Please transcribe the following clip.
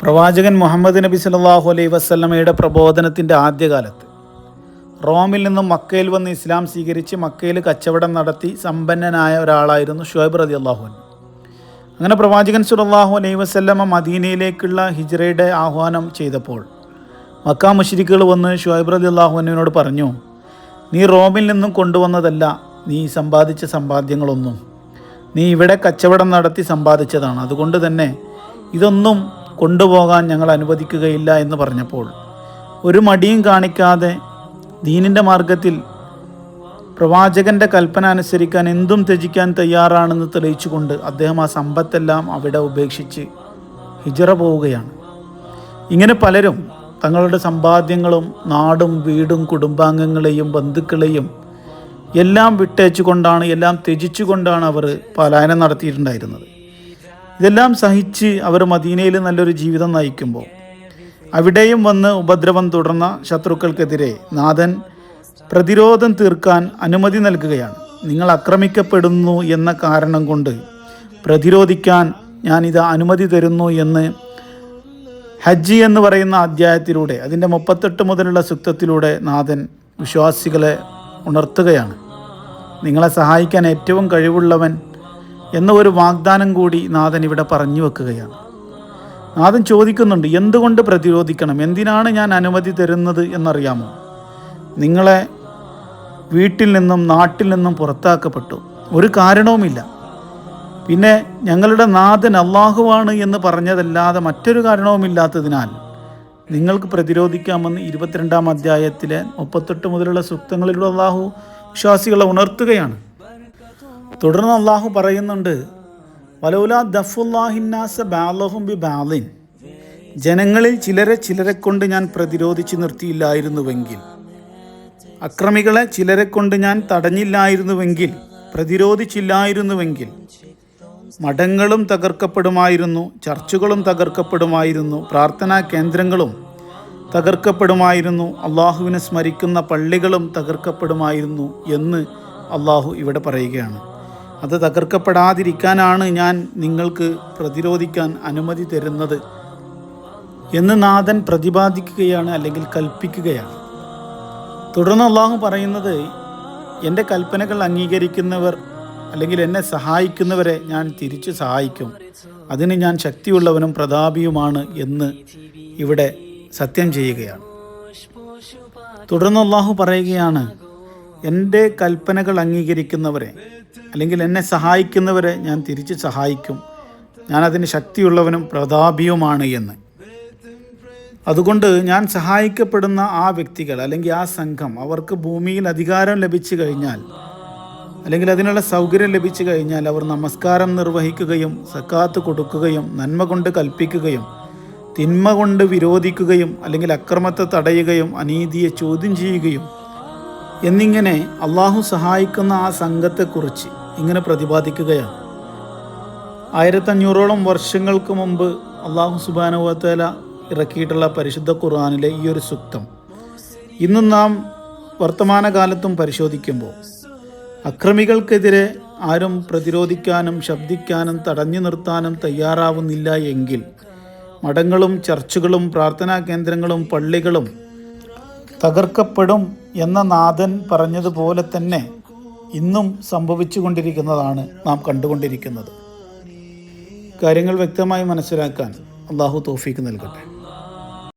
പ്രവാചകൻ മുഹമ്മദ് നബി സല്ലല്ലാഹു അലൈഹി വസ്ലമയുടെ പ്രബോധനത്തിന്റെ ആദ്യകാലത്ത് റോമിൽ നിന്നും മക്കയിൽ വന്ന് ഇസ്ലാം സ്വീകരിച്ച് മക്കയിൽ കച്ചവടം നടത്തി സമ്പന്നനായ ഒരാളായിരുന്നു ഷുഹൈബ് റതി അള്ളാഹു അങ്ങനെ പ്രവാചകൻ സുലല്ലാഹു അലൈഹി വസല്ലമ മദീനയിലേക്കുള്ള ഹിജ്റയുടെ ആഹ്വാനം ചെയ്തപ്പോൾ മക്ക മുശ്രിക്കുകൾ വന്ന് ഷുഹൈബ് റതി അള്ളാഹുവിനോട് പറഞ്ഞു നീ റോമിൽ നിന്നും കൊണ്ടുവന്നതല്ല നീ സമ്പാദിച്ച സമ്പാദ്യങ്ങളൊന്നും. നീ ഇവിടെ കച്ചവടം നടത്തി സമ്പാദിച്ചതാണ്. അതുകൊണ്ട് തന്നെ ഇതൊന്നും കൊണ്ടുപോകാൻ ഞങ്ങൾ അനുവദിക്കുകയില്ല എന്ന് പറഞ്ഞപ്പോൾ ഒരു മടിയും കാണിക്കാതെ ദീനിന്റെ മാർഗത്തിൽ പ്രവാചകന്റെ കൽപ്പന അനുസരിക്കാൻ എന്തും ത്യജിക്കാൻ തയ്യാറാണെന്ന് തെളിയിച്ചുകൊണ്ട് അദ്ദേഹം ആ സമ്പത്തെല്ലാം അവിടെ ഉപേക്ഷിച്ച് ഹിജറ പോവുകയാണ്. ഇങ്ങനെ പലരും തങ്ങളുടെ സമ്പാദ്യങ്ങളും നാടും വീടും കുടുംബാംഗങ്ങളെയും ബന്ധുക്കളെയും എല്ലാം വിട്ടേച്ചുകൊണ്ടാണ് എല്ലാം ത്യജിച്ചുകൊണ്ടാണ് അവർ പലായനം നടത്തിയിട്ടുണ്ടായിരുന്നത്. ഇതെല്ലാം സഹിച്ച് അവർ മദീനയിൽ നല്ലൊരു ജീവിതം നയിക്കുമ്പോൾ അവിടെയും വന്ന് ഉപദ്രവം തുടർന്ന ശത്രുക്കൾക്കെതിരെ നാഥൻ പ്രതിരോധം തീർക്കാൻ അനുമതി നൽകുകയാണ്. നിങ്ങൾ ആക്രമിക്കപ്പെടുന്നു എന്ന കാരണം കൊണ്ട് പ്രതിരോധിക്കാൻ ഞാൻ ഞാനിത് അനുമതി തരുന്നു എന്ന് ഹജ്ജ് എന്ന് പറയുന്ന അധ്യായത്തിലൂടെ അതിന്റെ മുപ്പത്തെട്ട് മുതലുള്ള സുക്തത്തിലൂടെ നാഥൻ വിശ്വാസികളെ ഉണർത്തുകയാണ്. നിങ്ങളെ സഹായിക്കാൻ ഏറ്റവും കഴിവുള്ളവൻ എന്ന ഒരു വാഗ്ദാനം കൂടി നാഥൻ ഇവിടെ പറഞ്ഞു വെക്കുകയാണ്. നാഥൻ ചോദിക്കുന്നുണ്ട് എന്തുകൊണ്ട് പ്രതിരോധിക്കണം? എന്തിനാണ് ഞാൻ അനുമതി തരുന്നത് എന്നറിയാമോ? നിങ്ങളെ വീട്ടിൽ നിന്നും നാട്ടിൽ നിന്നും പുറത്താക്കപ്പെട്ടു. ഒരു കാരണവുമില്ല. പിന്നെ ഞങ്ങളുടെ നാഥൻ അള്ളാഹുവാണ് എന്ന് പറഞ്ഞതല്ലാതെ മറ്റൊരു കാരണവുമില്ലാത്തതിനാൽ നിങ്ങൾക്ക് പ്രതിരോധിക്കാമെന്ന് ഇരുപത്തിരണ്ടാം അധ്യായത്തിലെ മുപ്പത്തെട്ട് മുതലുള്ള സൂക്തങ്ങളിലൂടെ അള്ളാഹു വിശ്വാസികളെ ഉണർത്തുകയാണ്. തുടർന്ന് അള്ളാഹു പറയുന്നുണ്ട് ബി ജനങ്ങളിൽ ചിലരെ ചിലരെ കൊണ്ട് ഞാൻ പ്രതിരോധിച്ച് നിർത്തിയില്ലായിരുന്നുവെങ്കിൽ അക്രമികളെ ചിലരെ കൊണ്ട് ഞാൻ തടഞ്ഞില്ലായിരുന്നുവെങ്കിൽ പ്രതിരോധിച്ചില്ലായിരുന്നുവെങ്കിൽ മഠങ്ങളും തകർക്കപ്പെടുമായിരുന്നു ചർച്ചുകളും തകർക്കപ്പെടുമായിരുന്നു പ്രാർത്ഥനാ കേന്ദ്രങ്ങളും തകർക്കപ്പെടുമായിരുന്നു അള്ളാഹുവിനെ സ്മരിക്കുന്ന പള്ളികളും തകർക്കപ്പെടുമായിരുന്നു എന്ന് അള്ളാഹു ഇവിടെ പറയുകയാണ്. അത് തകർക്കപ്പെടാതിരിക്കാനാണ് ഞാൻ നിങ്ങൾക്ക് പ്രതിരോധിക്കാൻ അനുമതി തരുന്നത് എന്ന് നാഥൻ പ്രതിപാദിക്കുകയാണ് അല്ലെങ്കിൽ കൽപ്പിക്കുകയാണ്. തുടർന്ന് അള്ളാഹു പറയുന്നത് എന്റെ കൽപ്പനകൾ അംഗീകരിക്കുന്നവർ അല്ലെങ്കിൽ എന്നെ സഹായിക്കുന്നവരെ ഞാൻ തിരിച്ചു സഹായിക്കും. അതിന് ഞാൻ ശക്തിയുള്ളവനും പ്രതാപിയുമാണ് എന്ന് ഇവിടെ സത്യം ചെയ്യുകയാണ്. തുടർന്ന് അള്ളാഹു പറയുകയാണ് എന്റെ കൽപ്പനകൾ അംഗീകരിക്കുന്നവരെ അല്ലെങ്കിൽ എന്നെ സഹായിക്കുന്നവരെ ഞാൻ തിരിച്ച് സഹായിക്കും. ഞാൻ അതിന് ശക്തിയുള്ളവനും പ്രതാപിയുമാണ് എന്ന്. അതുകൊണ്ട് ഞാൻ സഹായിക്കപ്പെടുന്ന ആ വ്യക്തികൾ അല്ലെങ്കിൽ ആ സംഘം അവർക്ക് ഭൂമിയിൽ അധികാരം ലഭിച്ചു കഴിഞ്ഞാൽ അല്ലെങ്കിൽ അതിനുള്ള സൗകര്യം ലഭിച്ചു കഴിഞ്ഞാൽ അവർ നമസ്കാരം നിർവഹിക്കുകയും സക്കാത്ത് കൊടുക്കുകയും നന്മ കൊണ്ട് കൽപ്പിക്കുകയും തിന്മ കൊണ്ട് വിരോധിക്കുകയും അല്ലെങ്കിൽ അക്രമത്തെ തടയുകയും അനീതിയെ ചോദ്യം ചെയ്യുകയും എന്നിങ്ങനെ അള്ളാഹു സഹായിക്കുന്ന ആ സംഘത്തെക്കുറിച്ച് ഇങ്ങനെ പ്രതിപാദിക്കുകയാണ്. ആയിരത്തഞ്ഞൂറോളം വർഷങ്ങൾക്ക് മുമ്പ് അള്ളാഹു സുബാനുവത്തേല ഇറക്കിയിട്ടുള്ള പരിശുദ്ധ ഖുർആാനിലെ ഈ ഒരു സുക്തം ഇന്നും നാം വർത്തമാനകാലത്തും പരിശോധിക്കുമ്പോൾ അക്രമികൾക്കെതിരെ ആരും പ്രതിരോധിക്കാനും ശബ്ദിക്കാനും തടഞ്ഞു നിർത്താനും തയ്യാറാവുന്നില്ല എങ്കിൽ മഠങ്ങളും ചർച്ചുകളും പ്രാർത്ഥനാ കേന്ദ്രങ്ങളും പള്ളികളും തകർക്കപ്പെടും എന്ന നാഥൻ പറഞ്ഞതുപോലെ തന്നെ ഇന്നും സംഭവിച്ചു കൊണ്ടിരിക്കുന്നതാണ് നാം കണ്ടുകൊണ്ടിരിക്കുന്നത്. കാര്യങ്ങൾ വ്യക്തമായി മനസ്സിലാക്കാൻ അള്ളാഹു തോഫീക്ക് നൽകട്ടെ.